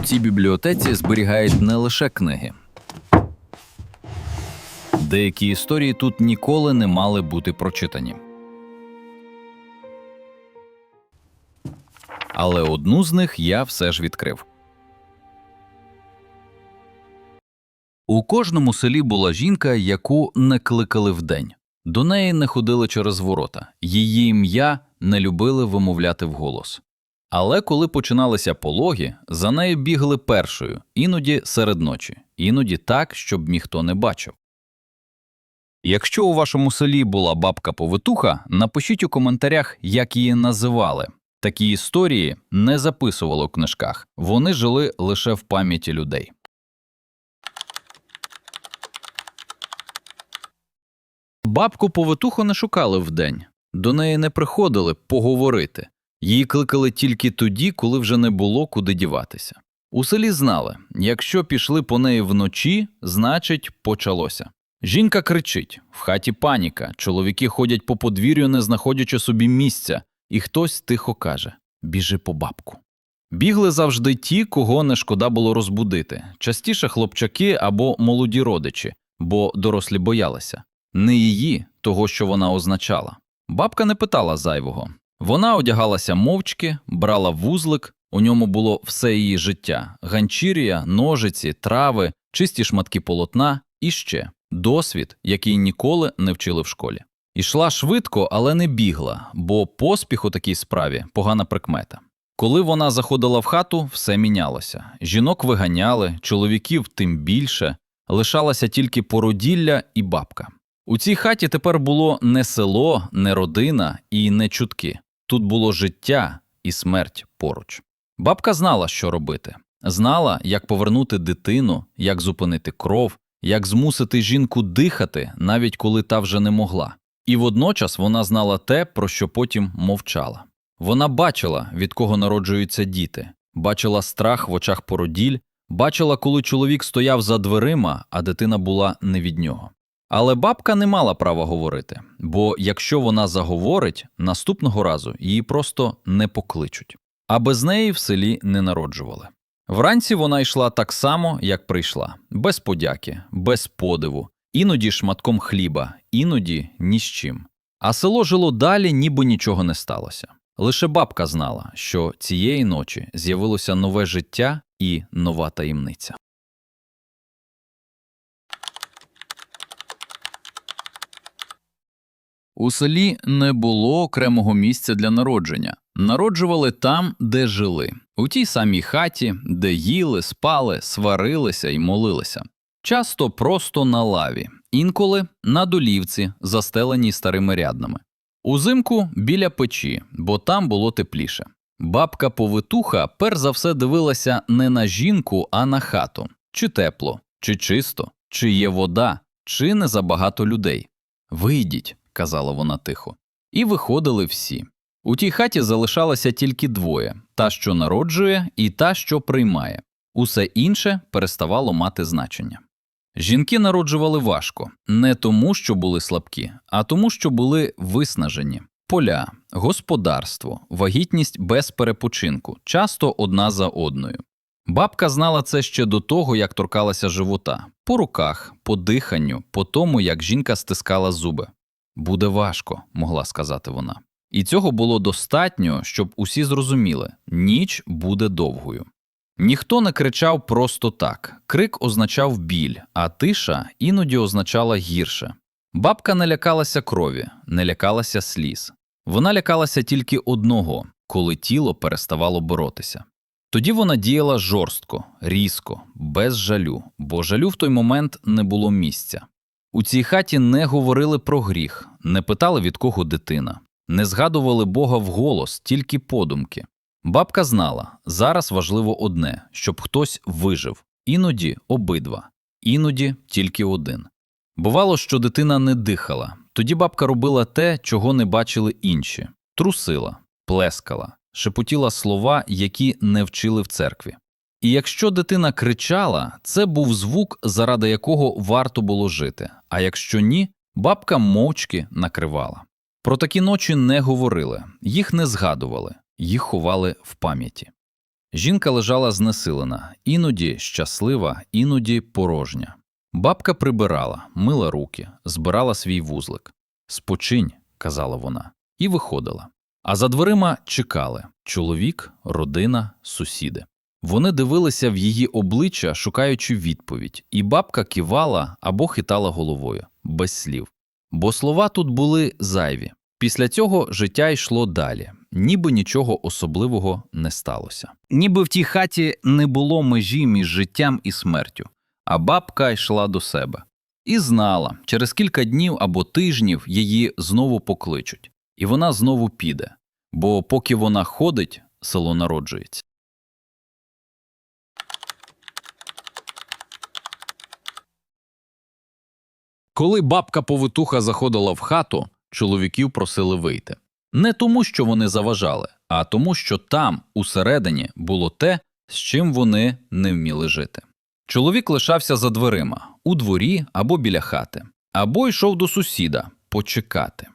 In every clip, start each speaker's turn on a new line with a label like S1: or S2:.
S1: У цій бібліотеці зберігають не лише книги. Деякі історії тут ніколи не мали бути прочитані. Але одну з них я все ж відкрив. У кожному селі була жінка, яку не кликали вдень. До неї не ходили через ворота, її ім'я не любили вимовляти вголос. Але коли починалися пологи, за нею бігли першою, іноді серед ночі, іноді так, щоб ніхто не бачив. Якщо у вашому селі була бабка повитуха, напишіть у коментарях, як її називали. Такі історії не записували у книжках, вони жили лише в пам'яті людей. Бабку повитуху не шукали вдень, до неї не приходили поговорити. Її кликали тільки тоді, коли вже не було куди діватися. У селі знали, якщо пішли по неї вночі, значить почалося. Жінка кричить, в хаті паніка, чоловіки ходять по подвір'ю, не знаходячи собі місця, і хтось тихо каже Біжи по бабку. Бігли завжди ті, кого не шкода було розбудити, частіше хлопчаки або молоді родичі, бо дорослі боялися. Не її, того, що вона означала. Бабка не питала зайвого. Вона одягалася мовчки, брала вузлик, у ньому було все її життя: ганчір'я, ножиці, трави, чисті шматки полотна і ще досвід, який ніколи не вчили в школі. Ішла швидко, але не бігла, бо поспіх у такій справі погана прикмета. Коли вона заходила в хату, все мінялося. Жінок виганяли, чоловіків тим більше, лишалася тільки породілля і бабка. У цій хаті тепер було не село, не родина і не чутки. Тут було життя і смерть поруч. Бабка знала, що робити. Знала, як повернути дитину, як зупинити кров, як змусити жінку дихати, навіть коли та вже не могла. І водночас вона знала те, про що потім мовчала. Вона бачила, від кого народжуються діти, бачила страх в очах породіль, бачила, коли чоловік стояв за дверима, а дитина була не від нього. Але бабка не мала права говорити, бо якщо вона заговорить, наступного разу її просто не покличуть. А без неї в селі не народжували. Вранці вона йшла так само, як прийшла, без подяки, без подиву, іноді шматком хліба, іноді ні з чим. А село жило далі, ніби нічого не сталося. Лише бабка знала, що цієї ночі з'явилося нове життя і нова таємниця. У селі не було окремого місця для народження. Народжували там, де жили, у тій самій хаті, де їли, спали, сварилися і молилися. Часто просто на лаві, інколи на долівці, застеленій старими ряднами. Узимку біля печі, бо там було тепліше. Бабка повитуха перш за все дивилася не на жінку, а на хату чи тепло, чи чисто, чи є вода, чи не забагато людей. Вийдіть, казала вона тихо. І виходили всі. У тій хаті залишалося тільки двоє та, що народжує, і та, що приймає. Усе інше переставало мати значення. Жінки народжували важко не тому, що були слабкі, а тому, що були виснажені. Поля, господарство, вагітність без перепочинку, часто одна за одною. Бабка знала це ще до того, як торкалася живота, по руках, по диханню, по тому, як жінка стискала зуби. Буде важко, могла сказати вона. І цього було достатньо, щоб усі зрозуміли ніч буде довгою. Ніхто не кричав просто так крик означав біль, а тиша іноді означала гірше. Бабка не лякалася крові, не лякалася сліз. Вона лякалася тільки одного, коли тіло переставало боротися. Тоді вона діяла жорстко, різко, без жалю, бо жалю в той момент не було місця. У цій хаті не говорили про гріх, не питали від кого дитина, не згадували Бога вголос, тільки подумки. Бабка знала зараз важливо одне, щоб хтось вижив, іноді обидва, іноді тільки один. Бувало, що дитина не дихала, тоді бабка робила те, чого не бачили інші трусила, плескала, шепотіла слова, які не вчили в церкві. І якщо дитина кричала, це був звук, заради якого варто було жити, а якщо ні, бабка мовчки накривала. Про такі ночі не говорили, їх не згадували, їх ховали в пам'яті. Жінка лежала знесилена, іноді щаслива, іноді порожня. Бабка прибирала, мила руки, збирала свій вузлик. Спочинь, казала вона, і виходила. А за дверима чекали чоловік, родина, сусіди. Вони дивилися в її обличчя, шукаючи відповідь, і бабка кивала або хитала головою, без слів. Бо слова тут були зайві. Після цього життя йшло далі, ніби нічого особливого не сталося. Ніби в тій хаті не було межі між життям і смертю, а бабка йшла до себе. І знала, через кілька днів або тижнів її знову покличуть, і вона знову піде, бо поки вона ходить, село народжується. Коли бабка повитуха заходила в хату, чоловіків просили вийти. Не тому, що вони заважали, а тому, що там, усередині, було те, з чим вони не вміли жити. Чоловік лишався за дверима, у дворі або біля хати, або йшов до сусіда почекати.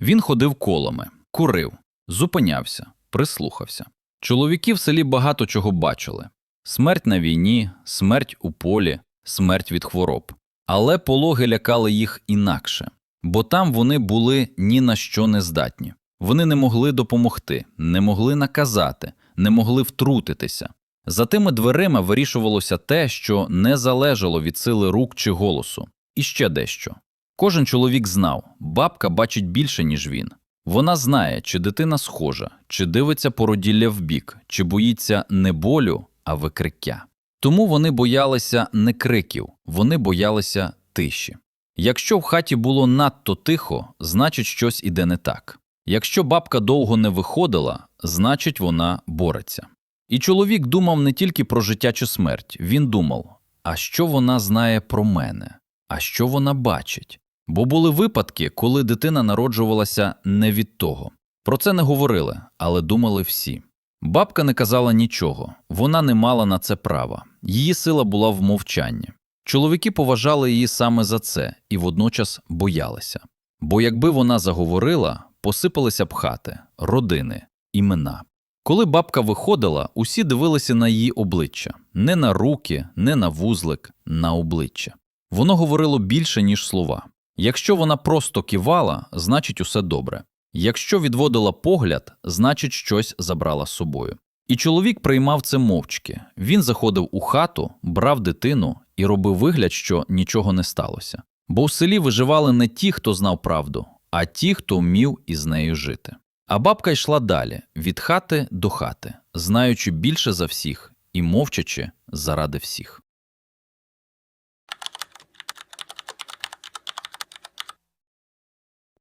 S1: Він ходив колами, курив, зупинявся, прислухався. Чоловіки в селі багато чого бачили: смерть на війні, смерть у полі, смерть від хвороб. Але пологи лякали їх інакше, бо там вони були ні на що не здатні. Вони не могли допомогти, не могли наказати, не могли втрутитися. За тими дверима вирішувалося те, що не залежало від сили рук чи голосу. І ще дещо. Кожен чоловік знав, бабка бачить більше, ніж він. Вона знає, чи дитина схожа, чи дивиться породілля вбік, чи боїться не болю, а викриття. Тому вони боялися не криків, вони боялися тиші. Якщо в хаті було надто тихо, значить щось іде не так. Якщо бабка довго не виходила, значить вона бореться. І чоловік думав не тільки про життя чи смерть, він думав, а що вона знає про мене, а що вона бачить. Бо були випадки, коли дитина народжувалася не від того. Про це не говорили, але думали всі. Бабка не казала нічого, вона не мала на це права, її сила була в мовчанні. Чоловіки поважали її саме за це і водночас боялися. Бо якби вона заговорила, посипалися б хати, родини, імена. Коли бабка виходила, усі дивилися на її обличчя не на руки, не на вузлик, на обличчя. Воно говорило більше, ніж слова. Якщо вона просто кивала, значить усе добре. Якщо відводила погляд, значить щось забрала з собою. І чоловік приймав це мовчки. Він заходив у хату, брав дитину і робив вигляд, що нічого не сталося. Бо в селі виживали не ті, хто знав правду, а ті, хто вмів із нею жити. А бабка йшла далі від хати до хати, знаючи більше за всіх і мовчачи заради всіх.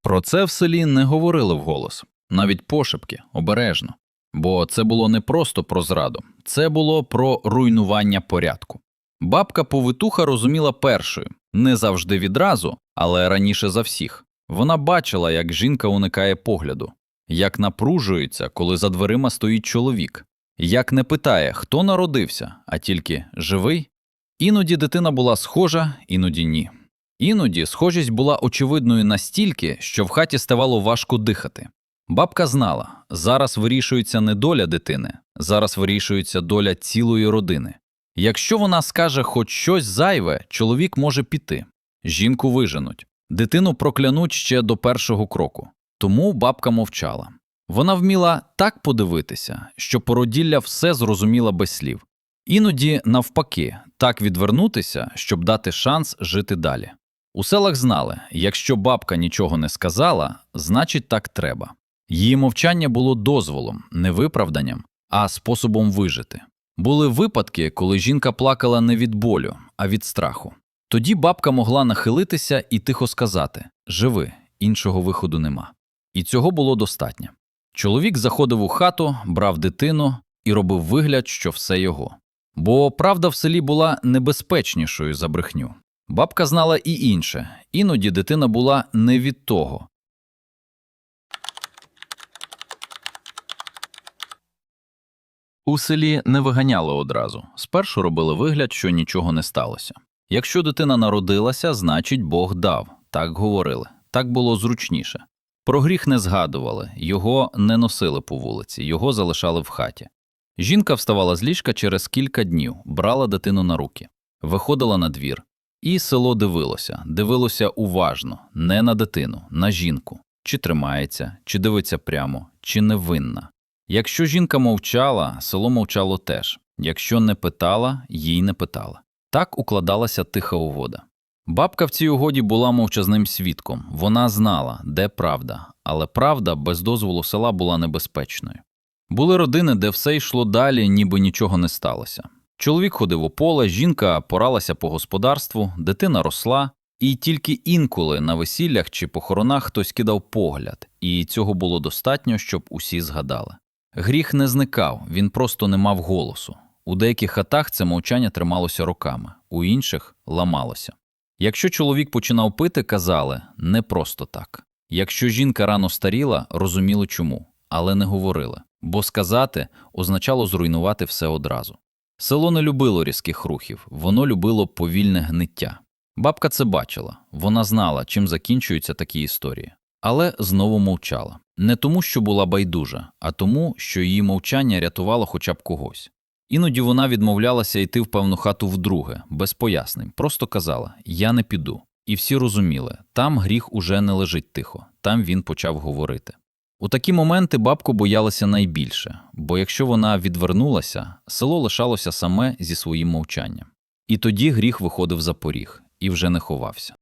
S1: Про це в селі не говорили вголос, навіть пошепки, обережно. Бо це було не просто про зраду, це було про руйнування порядку. Бабка повитуха розуміла першою, не завжди відразу, але раніше за всіх. Вона бачила, як жінка уникає погляду, як напружується, коли за дверима стоїть чоловік, як не питає, хто народився, а тільки живий. Іноді дитина була схожа, іноді ні. Іноді схожість була очевидною настільки, що в хаті ставало важко дихати. Бабка знала, зараз вирішується не доля дитини, зараз вирішується доля цілої родини. Якщо вона скаже хоч щось зайве, чоловік може піти, жінку виженуть, дитину проклянуть ще до першого кроку. Тому бабка мовчала. Вона вміла так подивитися, що породілля все зрозуміла без слів. Іноді, навпаки, так відвернутися, щоб дати шанс жити далі. У селах знали, якщо бабка нічого не сказала, значить так треба. Її мовчання було дозволом, не виправданням, а способом вижити. Були випадки, коли жінка плакала не від болю, а від страху. Тоді бабка могла нахилитися і тихо сказати Живи, іншого виходу нема. І цього було достатньо. Чоловік заходив у хату, брав дитину і робив вигляд, що все його. Бо правда в селі була небезпечнішою за брехню. Бабка знала і інше, іноді дитина була не від того. У селі не виганяли одразу. Спершу робили вигляд, що нічого не сталося. Якщо дитина народилася, значить Бог дав, так говорили. Так було зручніше. Про гріх не згадували, його не носили по вулиці, його залишали в хаті. Жінка вставала з ліжка через кілька днів, брала дитину на руки, виходила на двір. І село дивилося, дивилося уважно, не на дитину, на жінку. Чи тримається, чи дивиться прямо, чи невинна. Якщо жінка мовчала, село мовчало теж. Якщо не питала, їй не питала. Так укладалася тиха угода. Бабка в цій угоді була мовчазним свідком. Вона знала, де правда, але правда без дозволу села була небезпечною. Були родини, де все йшло далі, ніби нічого не сталося. Чоловік ходив у поле, жінка поралася по господарству, дитина росла, і тільки інколи на весіллях чи похоронах хтось кидав погляд, і цього було достатньо, щоб усі згадали. Гріх не зникав, він просто не мав голосу. У деяких хатах це мовчання трималося роками, у інших ламалося. Якщо чоловік починав пити, казали не просто так. Якщо жінка рано старіла, розуміли чому, але не говорили, бо сказати означало зруйнувати все одразу. Село не любило різких рухів, воно любило повільне гниття. Бабка це бачила, вона знала, чим закінчуються такі історії, але знову мовчала. Не тому, що була байдужа, а тому, що її мовчання рятувало хоча б когось. Іноді вона відмовлялася йти в певну хату вдруге, без пояснень, просто казала Я не піду. І всі розуміли, там гріх уже не лежить тихо, там він почав говорити. У такі моменти бабку боялася найбільше, бо якщо вона відвернулася, село лишалося саме зі своїм мовчанням. І тоді гріх виходив за поріг і вже не ховався.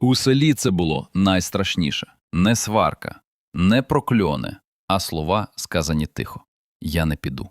S1: У селі це було найстрашніше не сварка, не прокльони, а слова, сказані тихо Я не піду.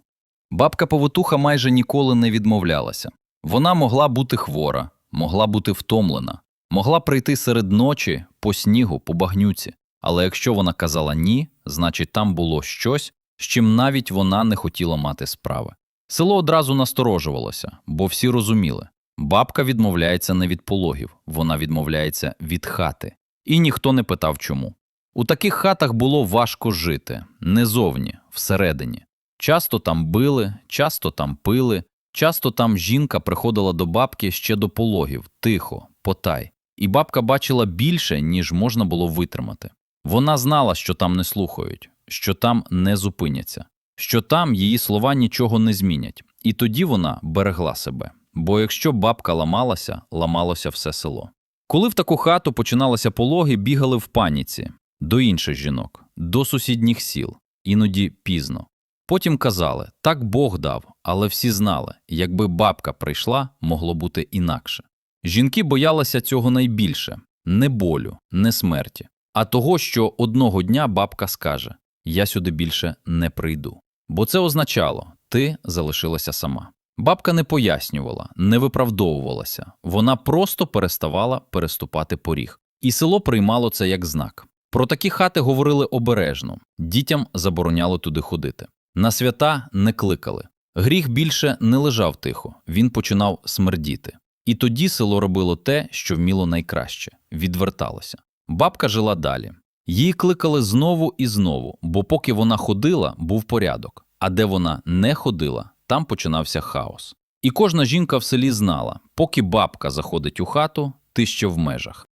S1: Бабка повитуха майже ніколи не відмовлялася. Вона могла бути хвора, могла бути втомлена, могла прийти серед ночі по снігу, по багнюці. Але якщо вона казала ні, значить там було щось, з чим навіть вона не хотіла мати справи. Село одразу насторожувалося, бо всі розуміли бабка відмовляється не від пологів, вона відмовляється від хати. І ніхто не питав чому. У таких хатах було важко жити, не зовні, всередині. Часто там били, часто там пили, часто там жінка приходила до бабки ще до пологів, тихо, потай, і бабка бачила більше, ніж можна було витримати. Вона знала, що там не слухають, що там не зупиняться, що там її слова нічого не змінять, і тоді вона берегла себе. Бо якщо бабка ламалася, ламалося все село. Коли в таку хату починалися пологи, бігали в паніці до інших жінок, до сусідніх сіл, іноді пізно. Потім казали так Бог дав, але всі знали, якби бабка прийшла, могло бути інакше. Жінки боялися цього найбільше не болю, не смерті, а того, що одного дня бабка скаже Я сюди більше не прийду. Бо це означало ти залишилася сама. Бабка не пояснювала, не виправдовувалася, вона просто переставала переступати поріг, і село приймало це як знак. Про такі хати говорили обережно, дітям забороняли туди ходити. На свята не кликали. Гріх більше не лежав тихо, він починав смердіти. І тоді село робило те, що вміло найкраще відверталося. Бабка жила далі. Її кликали знову і знову, бо поки вона ходила, був порядок, а де вона не ходила, там починався хаос. І кожна жінка в селі знала, поки бабка заходить у хату, ти ще в межах.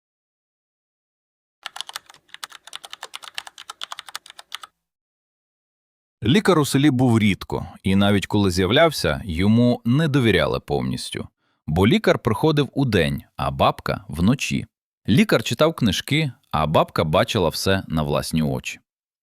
S1: Лікар у селі був рідко, і навіть коли з'являвся, йому не довіряли повністю. Бо лікар приходив удень, а бабка вночі. Лікар читав книжки, а бабка бачила все на власні очі.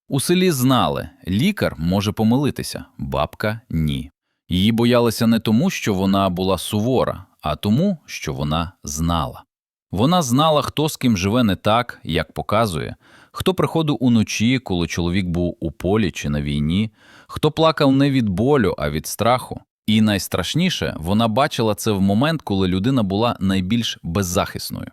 S1: У селі знали, лікар може помилитися, бабка ні. Її боялися не тому, що вона була сувора, а тому, що вона знала. Вона знала, хто з ким живе не так, як показує, хто приходив уночі, коли чоловік був у полі чи на війні, хто плакав не від болю, а від страху. І найстрашніше, вона бачила це в момент, коли людина була найбільш беззахисною.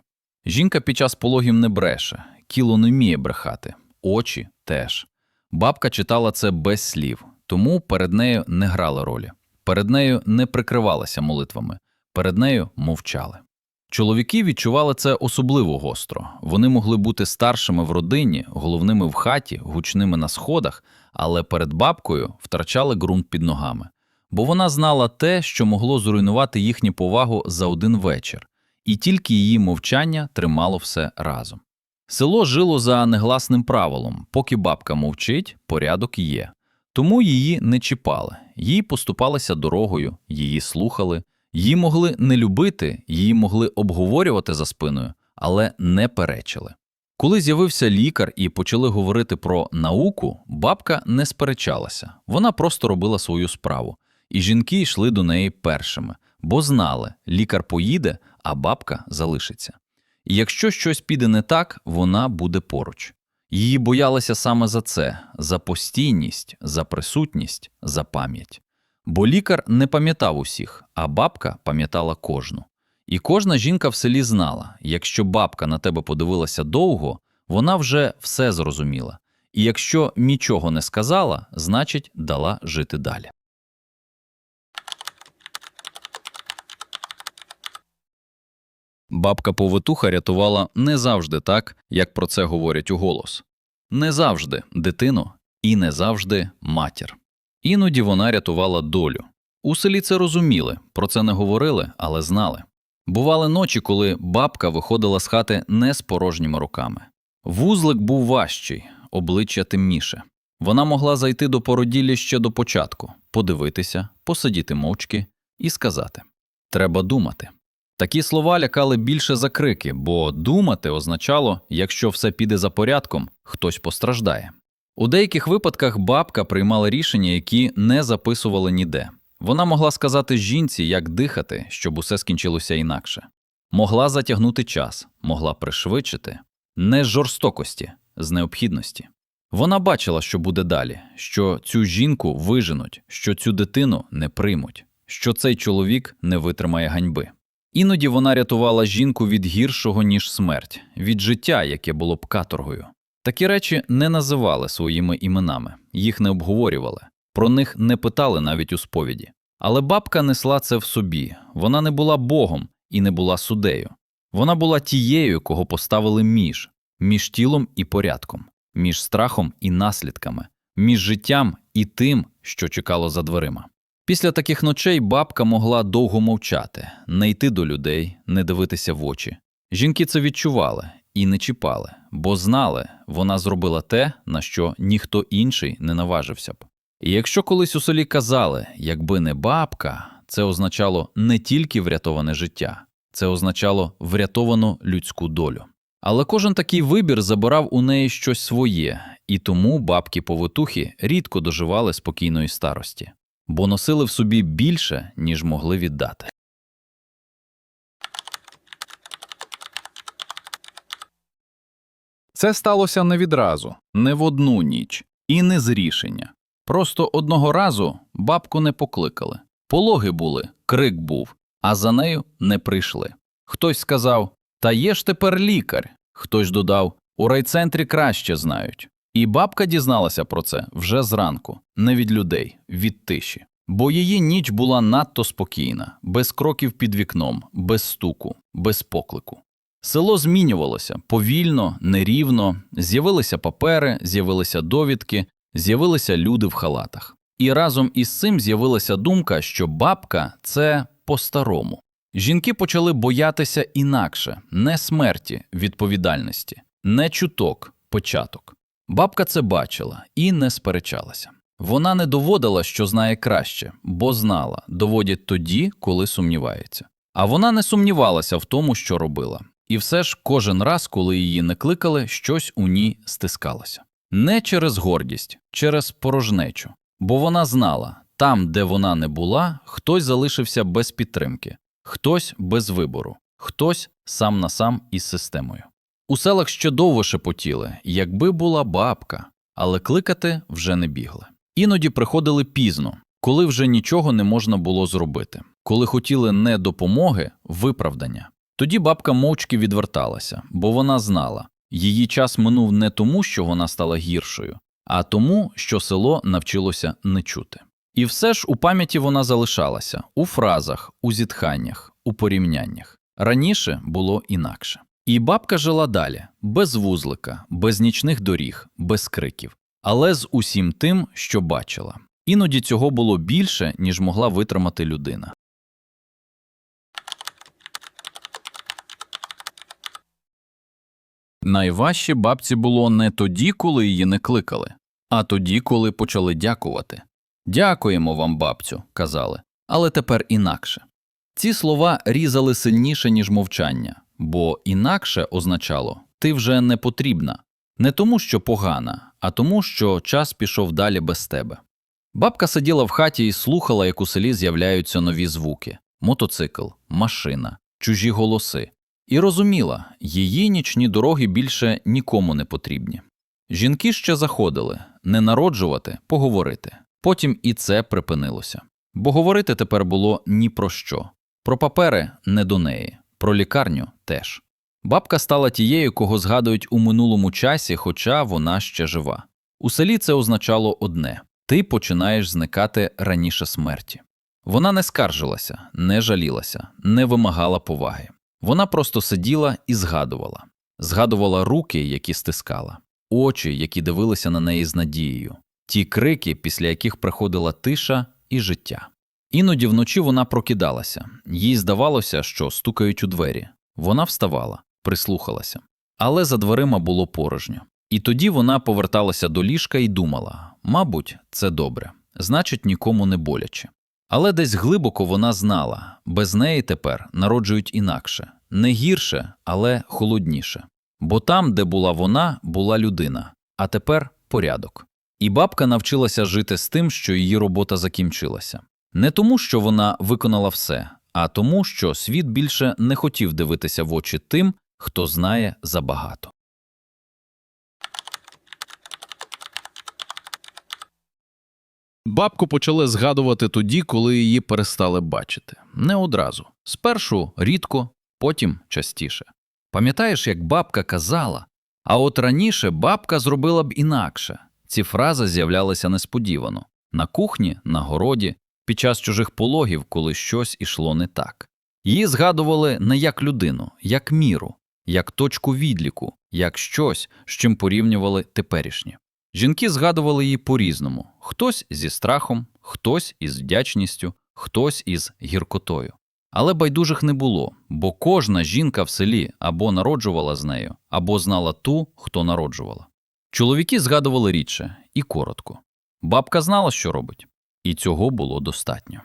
S1: Жінка під час пологів не бреше, кіло не вміє брехати, очі теж. Бабка читала це без слів, тому перед нею не грали ролі. Перед нею не прикривалися молитвами, перед нею мовчали. Чоловіки відчували це особливо гостро. Вони могли бути старшими в родині, головними в хаті, гучними на сходах, але перед бабкою втрачали ґрунт під ногами. Бо вона знала те, що могло зруйнувати їхню повагу за один вечір, і тільки її мовчання тримало все разом. Село жило за негласним правилом поки бабка мовчить, порядок є. Тому її не чіпали, їй поступалися дорогою, її слухали, її могли не любити, її могли обговорювати за спиною, але не перечили. Коли з'явився лікар і почали говорити про науку, бабка не сперечалася, вона просто робила свою справу, і жінки йшли до неї першими, бо знали, лікар поїде, а бабка залишиться. І якщо щось піде не так, вона буде поруч. Її боялися саме за це, за постійність, за присутність, за пам'ять. Бо лікар не пам'ятав усіх, а бабка пам'ятала кожну. І кожна жінка в селі знала, якщо бабка на тебе подивилася довго, вона вже все зрозуміла. І якщо нічого не сказала, значить дала жити далі. Бабка повитуха рятувала не завжди так, як про це говорять уголос. Не завжди дитину і не завжди матір. Іноді вона рятувала долю. У селі це розуміли, про це не говорили, але знали. Бували ночі, коли бабка виходила з хати не з порожніми руками. Вузлик був важчий, обличчя темніше. Вона могла зайти до породіллі ще до початку, подивитися, посидіти мовчки і сказати Треба думати. Такі слова лякали більше за крики, бо думати означало, якщо все піде за порядком, хтось постраждає. У деяких випадках бабка приймала рішення, які не записували ніде. Вона могла сказати жінці, як дихати, щоб усе скінчилося інакше. Могла затягнути час, могла пришвидшити не з жорстокості, з необхідності. Вона бачила, що буде далі, що цю жінку виженуть, що цю дитину не приймуть, що цей чоловік не витримає ганьби. Іноді вона рятувала жінку від гіршого, ніж смерть, від життя, яке було б каторгою. Такі речі не називали своїми іменами, їх не обговорювали, про них не питали навіть у сповіді. Але бабка несла це в собі, вона не була Богом і не була судею. Вона була тією, кого поставили між, між тілом і порядком, між страхом і наслідками, між життям і тим, що чекало за дверима. Після таких ночей бабка могла довго мовчати, не йти до людей, не дивитися в очі. Жінки це відчували і не чіпали, бо знали, вона зробила те, на що ніхто інший не наважився б. І якщо колись у селі казали, якби не бабка, це означало не тільки врятоване життя, це означало врятовану людську долю. Але кожен такий вибір забирав у неї щось своє, і тому бабки-повитухи рідко доживали спокійної старості, бо носили в собі більше, ніж могли віддати. Це сталося не відразу, не в одну ніч і не з рішення. Просто одного разу бабку не покликали. Пологи були, крик був, а за нею не прийшли. Хтось сказав Та є ж тепер лікар. Хтось додав У райцентрі краще знають. І бабка дізналася про це вже зранку, не від людей, від тиші. Бо її ніч була надто спокійна, без кроків під вікном, без стуку, без поклику. Село змінювалося повільно, нерівно, з'явилися папери, з'явилися довідки, з'явилися люди в халатах. І разом із цим з'явилася думка, що бабка це по-старому. Жінки почали боятися інакше, не смерті, відповідальності, не чуток, початок. Бабка це бачила і не сперечалася. Вона не доводила, що знає краще, бо знала, доводять тоді, коли сумнівається. А вона не сумнівалася в тому, що робила. І все ж кожен раз, коли її не кликали, щось у ній стискалося. Не через гордість, через порожнечу. Бо вона знала, там, де вона не була, хтось залишився без підтримки, хтось без вибору, хтось сам на сам із системою. У селах ще довго шепотіли, якби була бабка, але кликати вже не бігли. Іноді приходили пізно, коли вже нічого не можна було зробити, коли хотіли не допомоги, виправдання. Тоді бабка мовчки відверталася, бо вона знала, її час минув не тому, що вона стала гіршою, а тому, що село навчилося не чути. І все ж у пам'яті вона залишалася у фразах, у зітханнях, у порівняннях. Раніше було інакше. І бабка жила далі, без вузлика, без нічних доріг, без криків, але з усім тим, що бачила. Іноді цього було більше, ніж могла витримати людина. Найважче бабці було не тоді, коли її не кликали, а тоді, коли почали дякувати. Дякуємо вам, бабцю, казали, але тепер інакше. Ці слова різали сильніше, ніж мовчання, бо інакше означало ти вже не потрібна, не тому, що погана, а тому, що час пішов далі без тебе. Бабка сиділа в хаті і слухала, як у селі з'являються нові звуки мотоцикл, машина, чужі голоси, і розуміла, її нічні дороги більше нікому не потрібні. Жінки ще заходили не народжувати, поговорити. Потім і це припинилося. Бо говорити тепер було ні про що. Про папери не до неї, про лікарню теж. Бабка стала тією, кого згадують у минулому часі, хоча вона ще жива. У селі це означало одне ти починаєш зникати раніше смерті. Вона не скаржилася, не жалілася, не вимагала поваги. Вона просто сиділа і згадувала, згадувала руки, які стискала, очі, які дивилися на неї з надією, ті крики, після яких приходила тиша і життя. Іноді вночі вона прокидалася, їй здавалося, що стукають у двері. Вона вставала, прислухалася, але за дверима було порожньо. І тоді вона поверталася до ліжка і думала мабуть, це добре, значить, нікому не боляче. Але десь глибоко вона знала без неї тепер народжують інакше, не гірше, але холодніше. Бо там, де була вона, була людина, а тепер порядок. І бабка навчилася жити з тим, що її робота закінчилася. Не тому, що вона виконала все, а тому, що світ більше не хотів дивитися в очі тим, хто знає забагато. Бабку почали згадувати тоді, коли її перестали бачити. Не одразу. Спершу рідко, потім частіше. Пам'ятаєш, як бабка казала, а от раніше бабка зробила б інакше. Ці фрази з'являлися несподівано на кухні, на городі, під час чужих пологів, коли щось ішло не так. Її згадували не як людину, як міру, як точку відліку, як щось, з чим порівнювали теперішнє. Жінки згадували її по-різному хтось зі страхом, хтось із вдячністю, хтось із гіркотою. Але байдужих не було, бо кожна жінка в селі або народжувала з нею, або знала ту, хто народжувала. Чоловіки згадували рідше і коротко. Бабка знала, що робить, і цього було достатньо.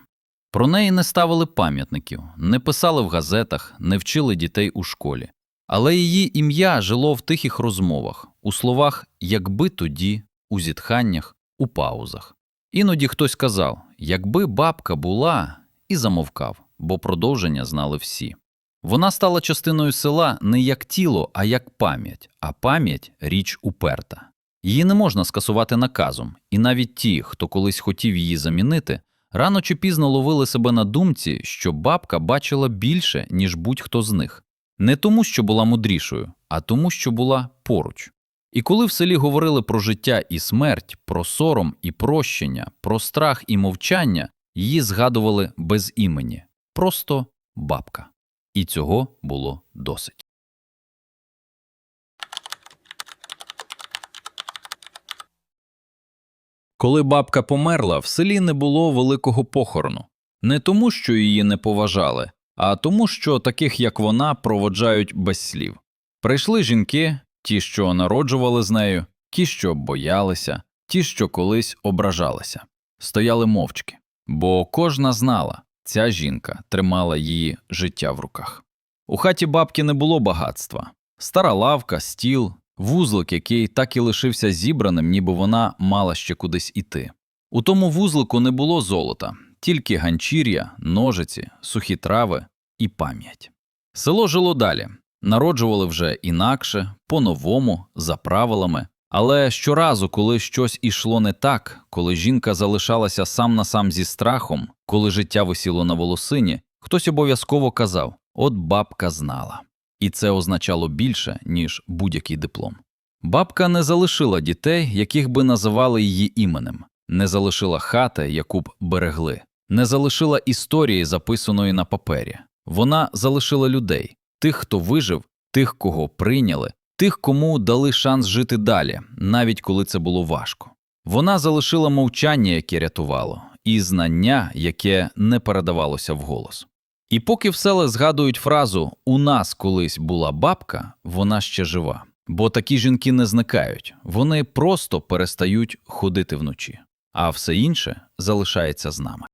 S1: Про неї не ставили пам'ятників, не писали в газетах, не вчили дітей у школі. Але її ім'я жило в тихих розмовах, у словах якби тоді, у зітханнях, у паузах. Іноді хтось казав якби бабка була, і замовкав, бо продовження знали всі. Вона стала частиною села не як тіло, а як пам'ять, а пам'ять річ уперта. Її не можна скасувати наказом, і навіть ті, хто колись хотів її замінити, рано чи пізно ловили себе на думці, що бабка бачила більше, ніж будь-хто з них. Не тому, що була мудрішою, а тому, що була поруч. І коли в селі говорили про життя і смерть, про сором і прощення, про страх і мовчання, її згадували без імені просто бабка. І цього було досить. Коли бабка померла, в селі не було великого похорону. Не тому, що її не поважали, а тому, що таких, як вона, проводжають без слів. Прийшли жінки, ті, що народжували з нею, ті, що боялися, ті, що колись ображалися, стояли мовчки, бо кожна знала, ця жінка тримала її життя в руках. У хаті бабки не було багатства стара лавка, стіл, вузлик, який так і лишився зібраним, ніби вона мала ще кудись іти. У тому вузлику не було золота, тільки ганчір'я, ножиці, сухі трави і пам'ять. Село жило далі, народжували вже інакше, по-новому, за правилами. Але щоразу, коли щось ішло не так, коли жінка залишалася сам на сам зі страхом, коли життя висіло на волосині, хтось обов'язково казав от бабка знала. І це означало більше, ніж будь-який диплом. Бабка не залишила дітей, яких би називали її іменем, не залишила хати, яку б берегли, не залишила історії, записаної на папері. Вона залишила людей, тих, хто вижив, тих, кого прийняли, тих, кому дали шанс жити далі, навіть коли це було важко. Вона залишила мовчання, яке рятувало, і знання, яке не передавалося вголос. І поки в селе згадують фразу У нас колись була бабка, вона ще жива. Бо такі жінки не зникають, вони просто перестають ходити вночі, а все інше залишається з нами.